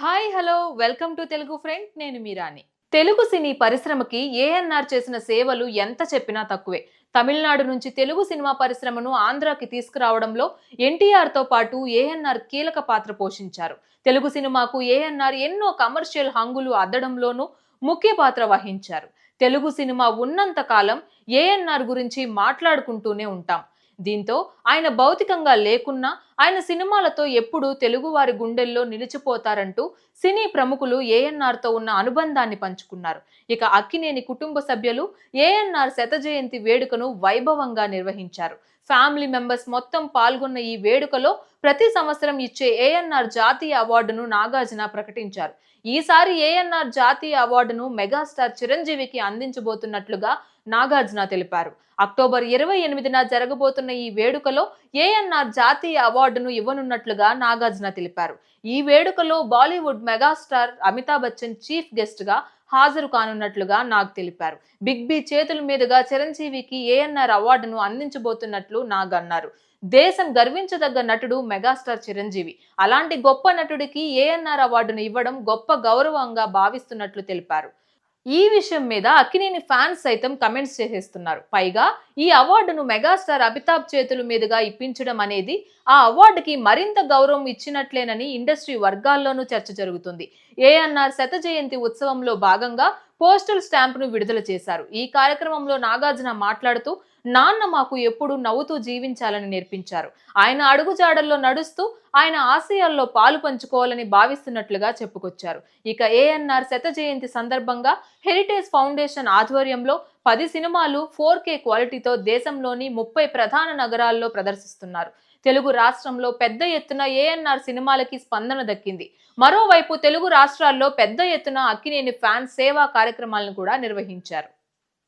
Hi hello welcome to Telugu friend నేను మీరాని తెలుగు సినీ పరిశ్రమకి ఏఎన్ఆర్ చేసిన సేవలు ఎంత చెప్పినా తక్కువే. తమిళనాడు నుంచి తెలుగు సినిమా పరిశ్రమను ఆంధ్రాకి తీసుకురావడంలో ఎన్టీఆర్తో పాటు ఏఎన్ఆర్ కీలక పాత్ర పోషించారు. తెలుగు సినిమాకు ఏఎన్ఆర్ ఎన్నో కమర్షియల్ హంగులు అద్దడంలోనూ ముఖ్య పాత్ర వహించారు. తెలుగు సినిమా ఉన్నంత కాలం ఏఎన్ఆర్ గురించి మాట్లాడుకుంటూనే ఉంటాం. దీంతో ఆయన భౌతికంగా లేకున్నా ఆయన సినిమాలతో ఎప్పుడూ తెలుగువారి గుండెల్లో నిలిచిపోతారంటూ సినీ ప్రముఖులు ఏఎన్ఆర్తో ఉన్న అనుబంధాన్ని పంచుకున్నారు. ఇక అక్కినేని కుటుంబ సభ్యులు ఏఎన్ఆర్ శత జయంతి వేడుకను వైభవంగా నిర్వహించారు. ఫ్యామిలీ మెంబర్స్ మొత్తం పాల్గొన్న ఈ వేడుకలో ప్రతి సంవత్సరం ఇచ్చే ఏఎన్ఆర్ జాతీయ అవార్డును నాగార్జున ప్రకటించారు. ఈసారి ఏఎన్ఆర్ జాతీయ అవార్డును మెగాస్టార్ చిరంజీవికి అందించబోతున్నట్లుగా నాగార్జున తెలిపారు. అక్టోబర్ ఇరవై ఎనిమిదిన జరగబోతున్న ఈ వేడుకలో ఏఎన్ఆర్ జాతీయ అవార్డు అవార్డును ఇవ్వనున్నట్లుగా నాగార్జున తెలిపారు. ఈ వేడుకలో బాలీవుడ్ మెగాస్టార్ అమితాబ్ బచ్చన్ చీఫ్ గెస్ట్గా హాజరు కానున్నట్లుగా నాగ్ తెలిపారు. బిగ్ బి చేతుల మీదుగా చిరంజీవికి ఏఎన్ఆర్ అవార్డును అందించబోతున్నట్లు నాగ్ అన్నారు. దేశం గర్వించదగ్గ నటుడు మెగాస్టార్ చిరంజీవి. అలాంటి గొప్ప నటుడికి ఏఎన్ఆర్ అవార్డును ఇవ్వడం గొప్ప గౌరవంగా భావిస్తున్నట్లు తెలిపారు. ఈ విషయం మీద అక్కినేని ఫ్యాన్స్ సైతం కమెంట్స్ చేసేస్తున్నారు. పైగా ఈ అవార్డును మెగాస్టార్ అమితాబ్ చేతుల మీదుగా ఇప్పించడం అనేది ఆ అవార్డుకి మరింత గౌరవం ఇచ్చినట్లేనని ఇండస్ట్రీ వర్గాల్లోనూ చర్చ జరుగుతుంది. ఏఎన్ఆర్ శత జయంతి ఉత్సవంలో భాగంగా పోస్టల్ స్టాంపును విడుదల చేశారు. ఈ కార్యక్రమంలో నాగార్జున మాట్లాడుతూ నాన్న మాకు ఎప్పుడు నవ్వుతూ జీవించాలని నేర్పించారు. ఆయన అడుగుజాడల్లో నడుస్తూ ఆయన ఆశయాల్లో పాలు పంచుకోవాలని భావిస్తున్నట్లుగా చెప్పుకొచ్చారు. ఇక ఏఎన్ఆర్ శత జయంతి సందర్భంగా హెరిటేజ్ ఫౌండేషన్ ఆధ్వర్యంలో పది సినిమాలు ఫోర్ కే క్వాలిటీతో దేశంలోని ముప్పై ప్రధాన నగరాల్లో ప్రదర్శిస్తున్నారు. తెలుగు రాష్ట్రంలో పెద్ద ఎత్తున ఏఎన్ఆర్ సినిమాలకి స్పందన దక్కింది. మరోవైపు తెలుగు రాష్ట్రాల్లో పెద్ద ఎత్తున అక్కినేని ఫ్యాన్స్ సేవా కార్యక్రమాలను కూడా నిర్వహించారు.